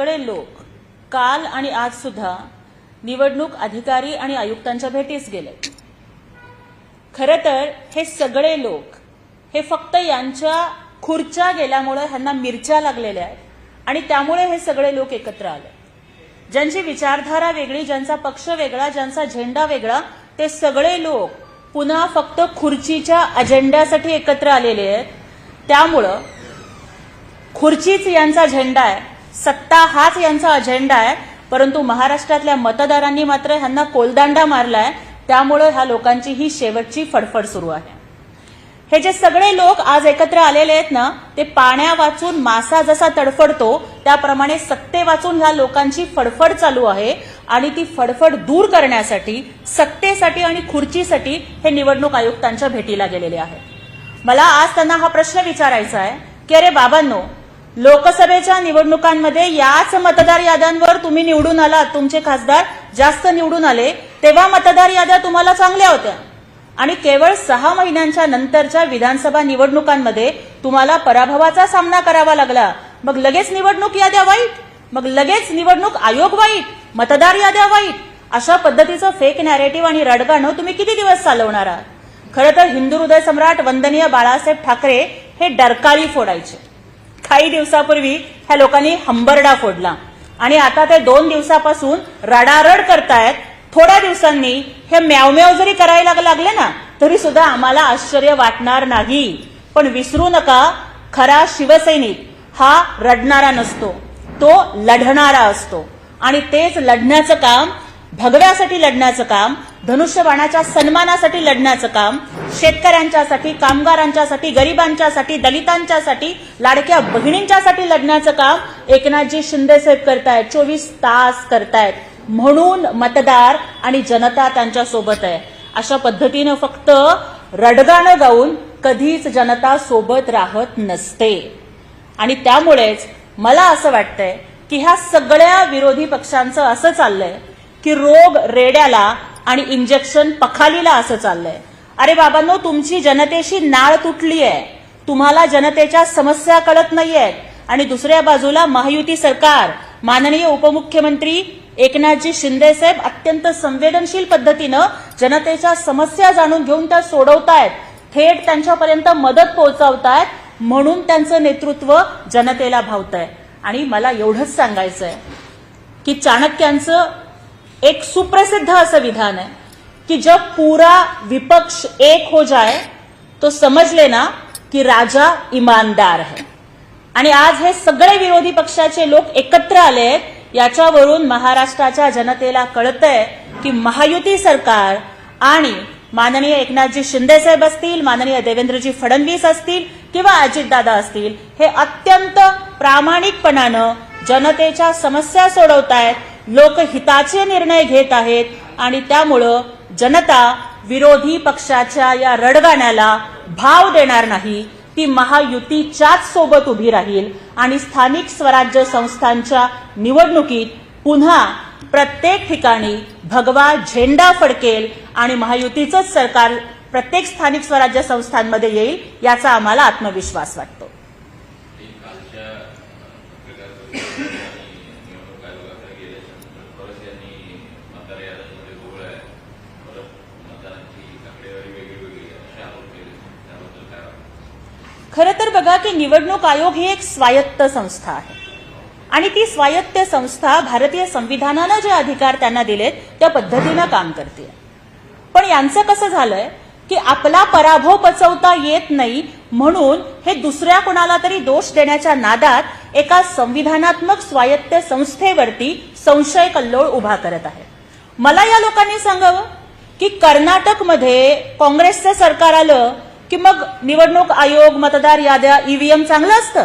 सगळे लोक काल आणि आज सुद्धा निवडणूक अधिकारी आणि आयुक्तांच्या भेटीस गेले. खरं तर हे सगळे लोक हे फक्त यांच्या खुर्च्या गेल्यामुळे ह्यांना मिरच्या लागलेल्या आहेत आणि त्यामुळे हे सगळे लोक एकत्र आले. ज्यांची विचारधारा वेगळी ज्यांचा पक्ष वेगळा ज्यांचा झेंडा वेगळा ते सगळे लोक पुन्हा फक्त खुर्चीच्या अजेंड्यासाठी एकत्र आलेले आहेत. त्यामुळं खुर्चीच यांचा झेंडा आहे. सत्ता हाच यांचा अजेंडा आहे. परंतु महाराष्ट्रातल्या मतदारांनी मात्र ह्यांना कोलदांडा मारलाय. त्यामुळं ह्या लोकांची ही शेवटची फडफड सुरू आहे. हे जे सगळे लोक आज एकत्र आलेले आहेत ना ते पाण्या वाचून मासा जसा तडफडतो त्याप्रमाणे सत्ते वाचून ह्या लोकांची फडफड चालू आहे. आणि ती फडफड दूर करण्यासाठी सत्तेसाठी आणि खुर्चीसाठी हे निवडणूक आयुक्तांच्या भेटीला गेलेले आहेत. मला आज त्यांना हा प्रश्न विचारायचा आहे की अरे बाबांनो लोकसभेच्या निवडणुकांमध्ये याच मतदार याद्यांवर तुम्ही निवडून आलात. तुमचे खासदार जास्त निवडून आले. तेव्हा मतदार याद्या तुम्हाला चांगल्या होत्या. आणि केवळ सहा महिन्यांच्या नंतरच्या विधानसभा निवडणुकांमध्ये तुम्हाला पराभवाचा सामना करावा लागला. मग लगेच निवडणूक याद्या वाईट. मग लगेच निवडणूक आयोग वाईट. मतदार याद्या वाईट. अशा पद्धतीचं फेक नॅरेटिव्ह आणि रडगाणं तुम्ही किती दिवस चालवणार आहात? खरं तर हिंदू हृदय सम्राट वंदनीय बाळासाहेब ठाकरे हे डरकाळी फोडायचे. काही दिवसापूर्वी ह्या लोकांनी हंबरडा फोडला. आणि आता ते दोन दिवसापासून रडारड करतायत. थोड्या दिवसांनी हे म्यावम्याव जरी करायला लागले ना तरी सुद्धा आम्हाला आश्चर्य वाटणार नाही. पण विसरू नका खरा शिवसैनिक हा रडणारा नसतो. तो लढणारा असतो. आणि तेच लढण्याचं काम भगव्यासाठी लढण्याचं काम धनुष्यबाणाच्या सन्मानासाठी लढण्याचं काम शेतकऱ्यांच्यासाठी कामगारांच्यासाठी गरिबांच्यासाठी दलितांच्यासाठी लाडक्या बहिणींच्यासाठी लढण्याचं काम एकनाथजी शिंदेसाहेब करतायत चोवीस तास करतायत. म्हणून मतदार आणि जनता त्यांच्यासोबत आहे. अशा पद्धतीनं फक्त रडगाणं गाऊन कधीच जनता सोबत राहत नसते. आणि त्यामुळेच मला असं वाटतंय की ह्या सगळ्या विरोधी पक्षांचं असं चाललंय की रोग रेड्याला आणि इंजेक्शन पखालीला असं चाललंय. अरे बाबांनो तुमची जनतेशी नाळ तुटली आहे तुम्हाला जनतेच्या समस्या कळत नाहीयेत. आणि दुसऱ्या बाजूला महायुती सरकार माननीय उपमुख्यमंत्री एकनाथजी शिंदे साहेब अत्यंत संवेदनशील पद्धतीनं जनतेच्या समस्या जाणून घेऊन त्या सोडवतायत. थेट त्यांच्यापर्यंत मदत पोहोचवतायत. म्हणून त्यांचं नेतृत्व जनतेला भावतंय. आणि मला एवढंच सांगायचं आहे की चाणक्यांचं एक सुप्रसिद्ध असं विधान आहे कि जब पूरा विपक्ष एक हो जाए तो समझ लेना की राजा इमानदार है. आणि आज हे सगळे विरोधी पक्षाचे लोक एकत्र आले आहेत याच्यावरून महाराष्ट्राच्या जनतेला कळतंय की महायुती सरकार आणि माननीय एकनाथजी शिंदे साहेब असतील माननीय देवेंद्रजी फडणवीस असतील किंवा अजितदादा असतील हे अत्यंत प्रामाणिकपणानं जनतेच्या समस्या सोडवतायत लोकहिताचे निर्णय घेत आहेत आणि त्यामुळं जनता विरोधी पक्षाच्या या रडगाण्याला भाव देणार नाही. ती महायुतीच्याच सोबत उभी राहील आणि स्थानिक स्वराज्य संस्थांच्या निवडणुकीत पुन्हा प्रत्येक ठिकाणी भगवा झेंडा फडकेल आणि महायुतीचंच सरकार प्रत्येक स्थानिक स्वराज्य संस्थांमध्ये येईल याचा आम्हाला आत्मविश्वास वाटतो कालच्या पत्रकार परिषदेत निवडणूक आयोगाकडे गेल्याच्यानंतर परत यांनी मतदार याद्यांमध्ये घोळ आहे परत मतदारांची आकडेवारी वेगळी वेगळी आहे असे आरोप केले त्याबद्दल काय वाटतं खरं तर बघा की निवडणूक आयोग ही एक स्वायत्त संस्था आहे. आणि ती स्वायत्त संस्था भारतीय संविधानानं जे अधिकार त्यांना दिलेत त्या पद्धतीनं काम करते. पण यांचं कसं झालंय की आपला पराभव पचवता येत नाही म्हणून हे दुसऱ्या कोणाला तरी दोष देण्याच्या नादात एका संविधानात्मक स्वायत्त संस्थेवरती संशय कल्लोळ उभा करत आहे. मला या लोकांनी सांगावं की कर्नाटकमध्ये काँग्रेसचं सरकार आलं की मग निवडणूक आयोग मतदार याद्या ईव्हीएम चांगलं असतं?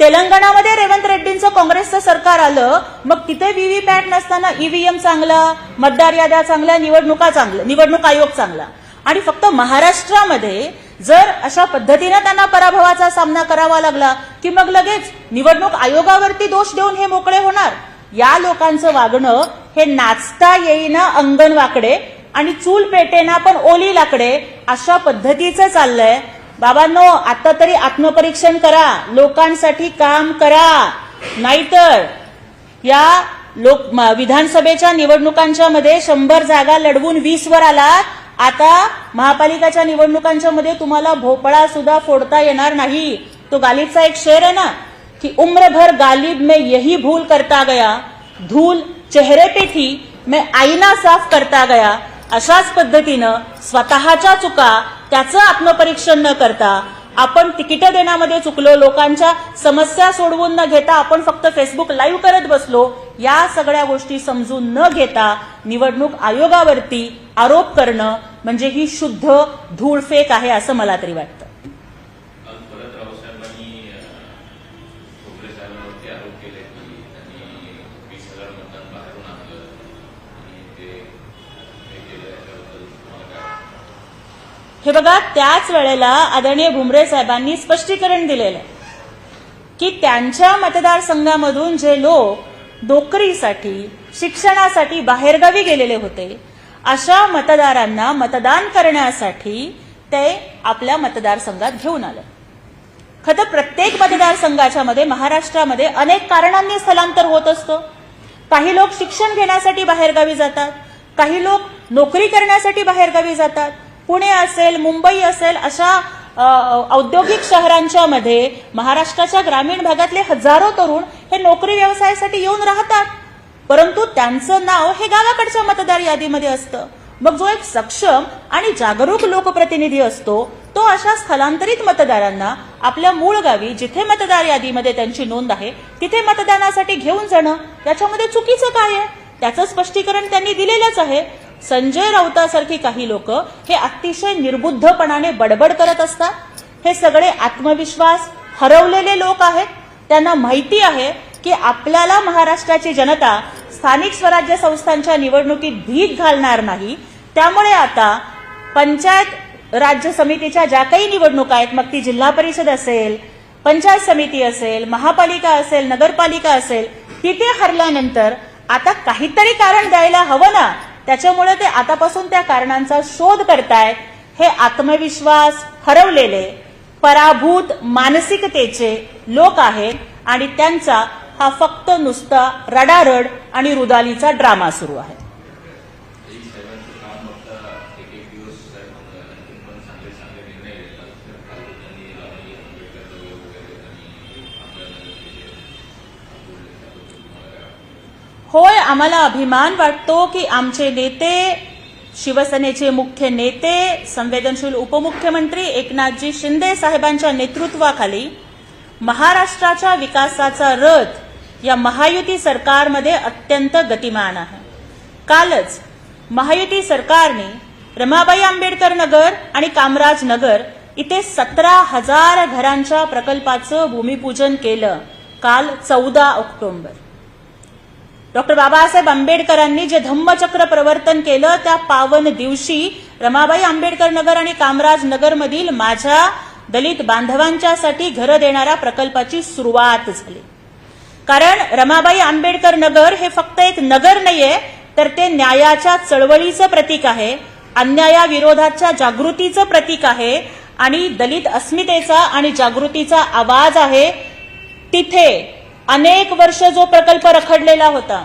तेलंगणामध्ये रेवंत रेड्डींचं काँग्रेसचं सरकार आलं मग तिथे व्हीव्हीपॅट नसताना ईव्हीएम चांगला मतदार याद्या चांगल्या निवडणुका चांगल्या निवडणूक आयोग चांगला. आणि फक्त महाराष्ट्रामध्ये जर अशा पद्धतीनं त्यांना पराभवाचा सामना करावा लागला की मग लगेच निवडणूक आयोगावरती दोष देऊन हे मोकळे होणार? या लोकांचं वागणं हे नाचता येईना अंगण वाकडे आणि चूल पेटेना पण ओली लाकडे अशा पद्धतीचं चाललंय. बाबांनो आता तरी आत्मपरीक्षण करा. लोकांसाठी काम करा. नाहीतर या लोक विधानसभेच्या निवडणुकांच्या मध्ये शंभर जागा लढवून वीस वर आलात. आता महापालिकाच्या निवडणुकांच्या मध्ये तुम्हाला भोपळा सुद्धा फोडता येणार नाही. तो गालिबचा एक शेर आहे ना की उम्रभर गालिब में यही भूल करता गया. धूल चेहरे पे थी मैं आईना साफ करता गया. अशाच पद्धतीनं स्वतःच्या चुका त्याचं आत्मपरीक्षण न करता आपण तिकीट देण्यामध्ये चुकलो लोकांच्या समस्या सोडवून न घेता आपण फक्त फेसबुक लाईव्ह करत बसलो या सगळ्या गोष्टी समजून न घेता निवडणूक आयोगावरती आरोप करणं म्हणजे ही शुद्ध धूळफेक आहे असं मला तरी वाटतं आज परत रावसाहेबांनी खोबरे साहेबांवरती आरोप केले की त्यांनी वीस हजार मतदान बाहेरून आणलं आणि ते हे केलं याच्याबद्दल तुम्हाला काय वाटतं? हे बघा त्याच वेळेला आदरणीय भुमरे साहेबांनी स्पष्टीकरण दिलेलं आहे की त्यांच्या मतदारसंघामधून जे लोक नोकरीसाठी शिक्षणासाठी बाहेरगावी गेलेले होते अशा मतदारांना मतदान करण्यासाठी ते आपल्या मतदारसंघात घेऊन आलं. खरं प्रत्येक मतदारसंघाच्या मध्ये महाराष्ट्रामध्ये अनेक कारणांनी स्थलांतर होत असतं. काही लोक शिक्षण घेण्यासाठी बाहेरगावी जातात काही लोक नोकरी करण्यासाठी बाहेरगावी जातात पुणे असेल मुंबई असेल अशा औद्योगिक शहरांच्या मध्ये महाराष्ट्राच्या ग्रामीण भागातले हजारो तरुण हे नोकरी व्यवसायासाठी येऊन राहतात. परंतु त्यांचं नाव हे गावाकडच्या मतदार यादीमध्ये असतं. मग जो एक सक्षम आणि जागरूक लोकप्रतिनिधी असतो तो अशा स्थलांतरित मतदारांना आपल्या मूळ गावी जिथे मतदार यादीमध्ये त्यांची नोंद आहे तिथे मतदानासाठी घेऊन जाणं याच्यामध्ये चुकीचं काय आहे? त्याचं स्पष्टीकरण त्यांनी दिलेलंच आहे. संजय राऊतासारखी काही लोक हे अतिशय निर्बुद्धपणाने बडबड करत असतात. हे सगळे आत्मविश्वास हरवलेले लोक आहेत. त्यांना माहिती आहे की आपल्याला महाराष्ट्राची जनता स्थानिक स्वराज्य संस्थांच्या निवडणुकीत भीत घालणार नाही. त्यामुळे आता पंचायत राज्य समितीच्या ज्या काही निवडणुका आहेत मग ती जिल्हा परिषद असेल पंचायत समिती असेल महापालिका असेल नगरपालिका असेल तिथे हरल्यानंतर आता काहीतरी कारण द्यायला हवं ना? त्याच्यामुळे ते आतापासून त्या कारणांचा शोध करताय हे आत्मविश्वास हरवलेले पराभूत मानसिकतेचे लोक आहेत आणि त्यांचा हा फक्त नुसता रडारड आणि रुदालीचा ड्रामा सुरू आहे ही साहेबांचं काम बघता एक एक दिवस साहेब आणखी पण चांगले चांगले निर्णय घेतात तर काल त्यांनी लावणी आंबेडकर जवळ वगैरे त्यांनी आपल्याला जे बोलले त्याबद्दल तुम्हाला काय वाटतं होय आम्हाला अभिमान वाटतो की आमचे नेते शिवसेनेचे मुख्य नेते संवेदनशील उपमुख्यमंत्री एकनाथजी शिंदे साहेबांच्या नेतृत्वाखाली महाराष्ट्राच्या विकासाचा रथ या महायुती सरकारमध्ये अत्यंत गतिमान आहे. कालच महायुती सरकारने रमाबाई आंबेडकर नगर आणि कामराज नगर इथे सतरा हजार घरांच्या प्रकल्पाचं भूमिपूजन केलं काल चौदा ऑक्टोबर. डॉक्टर बाबासाहेब आंबेडकरांनी जे धम्मचक्र प्रवर्तन केलं त्या पावन दिवशी रमाबाई आंबेडकर नगर आणि कामराज नगरमधील माझ्या दलित बांधवांच्यासाठी घरं देणाऱ्या प्रकल्पाची सुरुवात झाली. कारण रमाबाई आंबेडकर नगर हे फक्त एक नगर नाहीये तर ते न्यायाच्या चळवळीचं प्रतीक आहे अन्यायाविरोधाच्या जागृतीचं प्रतीक आहे आणि दलित अस्मितेचा आणि जागृतीचा आवाज आहे तिथे अनेक वर्ष जो प्रकल्प रखडलेला होता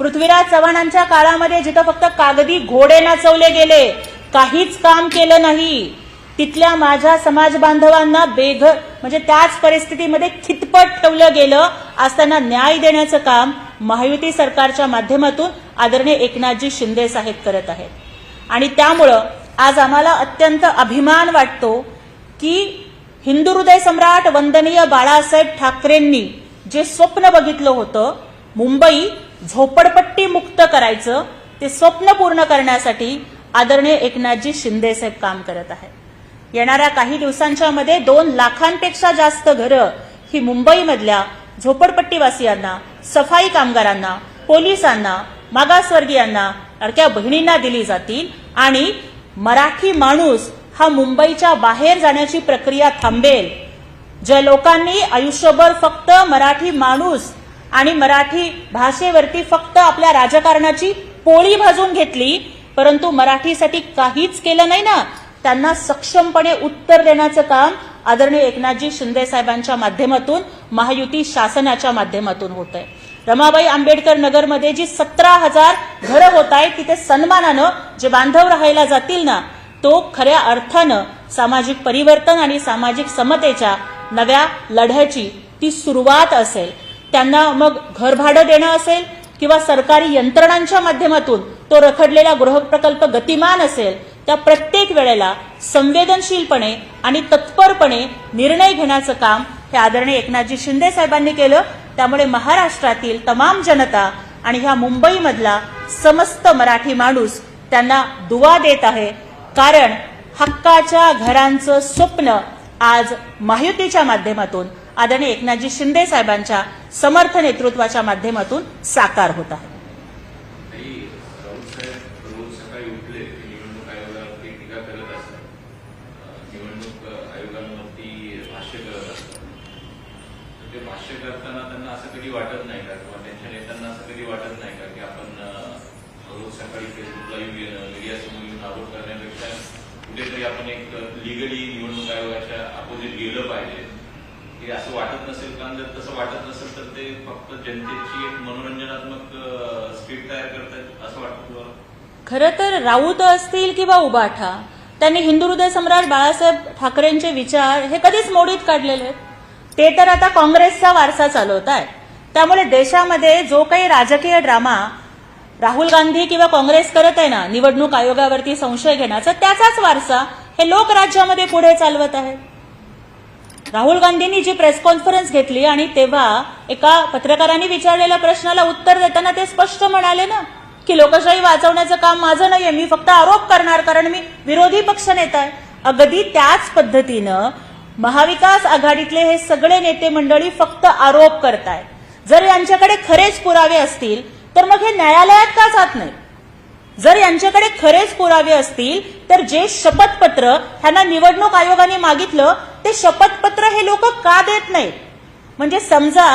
पृथ्वीराज चव्हाणांच्या काळामध्ये जिथं फक्त कागदी घोडे नाचवले गेले काहीच काम केलं नाही तिथल्या माझ्या समाज बांधवांना बेघर म्हणजे त्याच परिस्थितीमध्ये खितपट ठेवलं गेलं आज त्यांना न्याय देण्याचं काम महायुती सरकारच्या माध्यमातून आदरणीय एकनाथजी शिंदे साहेब करत आहेत. आणि त्यामुळं आज आम्हाला अत्यंत अभिमान वाटतो की हिंदू हृदय सम्राट वंदनीय बाळासाहेब ठाकरेंनी जे स्वप्न बघितलं होतं मुंबई झोपडपट्टी मुक्त करायचं ते स्वप्न पूर्ण करण्यासाठी आदरणीय एकनाथजी शिंदे साहेब काम करत आहेत. येणाऱ्या काही दिवसांच्या मध्ये दोन लाखांपेक्षा जास्त घरं ही मुंबईमधल्या झोपडपट्टीवासियांना सफाई कामगारांना पोलिसांना मागासवर्गीयांना अडक्या बहिणींना दिली जातील आणि मराठी माणूस हा मुंबईच्या बाहेर जाण्याची प्रक्रिया थांबेल ज्या लोकांनी आयुष्यभर फक्त मराठी माणूस आणि मराठी भाषेवरती फक्त आपल्या राजकारणाची पोळी भाजून घेतली परंतु मराठीसाठी काहीच केलं नाही ना त्यांना सक्षमपणे उत्तर देण्याचं काम आदरणीय एकनाथजी शिंदे साहेबांच्या माध्यमातून महायुती शासनाच्या माध्यमातून होत आहे. रमाबाई आंबेडकर नगरमध्ये जी सतरा हजार घरं होत आहेत तिथे सन्मानानं जे बांधव राहायला जातील ना तो खऱ्या अर्थानं सामाजिक परिवर्तन आणि सामाजिक समतेच्या नव्या लढ्याची ती सुरुवात असेल. त्यांना मग घरभाडं देणं असेल किंवा सरकारी यंत्रणांच्या माध्यमातून तो रखडलेला गृहप्रकल्प गतिमान असेल त्या प्रत्येक वेळेला संवेदनशीलपणे आणि तत्परपणे निर्णय घेण्याचं काम हे आदरणीय एकनाथजी शिंदे साहेबांनी केलं. त्यामुळे महाराष्ट्रातील तमाम जनता आणि ह्या मुंबईमधला समस्त मराठी माणूस त्यांना दुवा देत आहे. कारण हक्काच्या घरांचं स्वप्न आज महायुतीच्या माध्यमातून आदरणीय एकनाथजी शिंदे साहेबांच्या समर्थ नेतृत्वाच्या माध्यमातून साकार होत आहे. सकाळी मीडियासमोर येऊन आरोप करण्यापेक्षा कुठेतरी आपण एक लिगली निवडणूक आयोगाच्या अपोजिट गेलं पाहिजे. हे असं वाटत नसेल कारण जर तसं वाटत नसेल तर ते फक्त जनतेची एक मनोरंजनात्मक स्क्रिप्ट तयार करतात असं वाटतं तुम्हाला? खरं तर राऊत असतील किंवा उबाठा त्यांनी हिंदू हृदय सम्राट बाळासाहेब ठाकरेंचे विचार हे कधीच मोडीत काढलेले आहेत. ते तर आता काँग्रेसचा वारसा चालवत आहे त्यामुळे देशामध्ये जो काही राजकीय ड्रामा राहुल गांधी किंवा काँग्रेस करत आहे ना निवडणूक आयोगावरती संशय घेण्याचा त्याचाच वारसा हे लोक राज्यामध्ये पुढे चालवत आहेत राहुल गांधींनी जी प्रेस कॉन्फरन्स घेतली आणि तेव्हा एका पत्रकारांनी विचारलेल्या प्रश्नाला उत्तर देताना ते स्पष्ट म्हणाले ना की लोकशाही वाचवण्याचं काम माझं नाहीये मी फक्त आरोप करणार कारण मी विरोधी पक्ष नेता आहे. अगदी त्याच पद्धतीनं महाविकास आघाडीतले हे सगळे नेते मंडळी फक्त आरोप करतायत. जर यांच्याकडे खरेच पुरावे असतील तर मग हे न्यायालयात का जात नाही? जर यांच्याकडे खरेच पुरावे असतील तर जे शपथपत्र ह्यांना निवडणूक आयोगाने मागितलं ते शपथपत्र हे लोक का देत नाहीत? म्हणजे समजा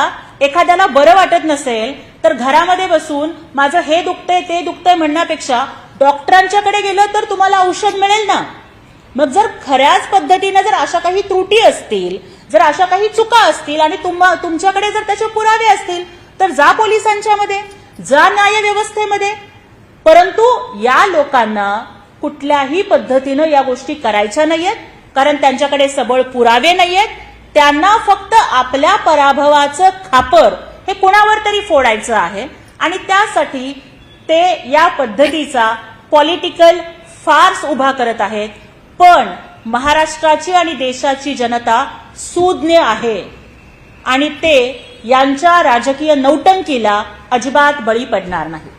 एखाद्याला बरं वाटत नसेल तर घरामध्ये बसून माझं हे दुखतंय ते दुखतंय म्हणण्यापेक्षा डॉक्टरांच्याकडे गेलं तर तुम्हाला औषध मिळेल ना? मग जर खऱ्याच पद्धतीनं जर अशा काही त्रुटी असतील जर अशा काही चुका असतील आणि तुम्हा तुमच्याकडे जर त्याचे पुरावे असतील तर जा पोलिसांच्या मध्ये जा न्याय व्यवस्थेमध्ये. परंतु या लोकांना कुठल्याही पद्धतीनं या गोष्टी करायच्या नाहीयेत कारण त्यांच्याकडे सबळ पुरावे नाहीयेत. त्यांना फक्त आपल्या पराभवाचं खापर हे कुणावर तरी फोडायचं आहे. आणि त्यासाठी ते या पद्धतीचा पॉलिटिकल फार्स उभा करत आहेत. पण महाराष्ट्राची आणि देशाची जनता सुज्ञ आहे. आणि ते यांच्या राजकीय नौटंकीला अजिबात बळी पडणार नाही.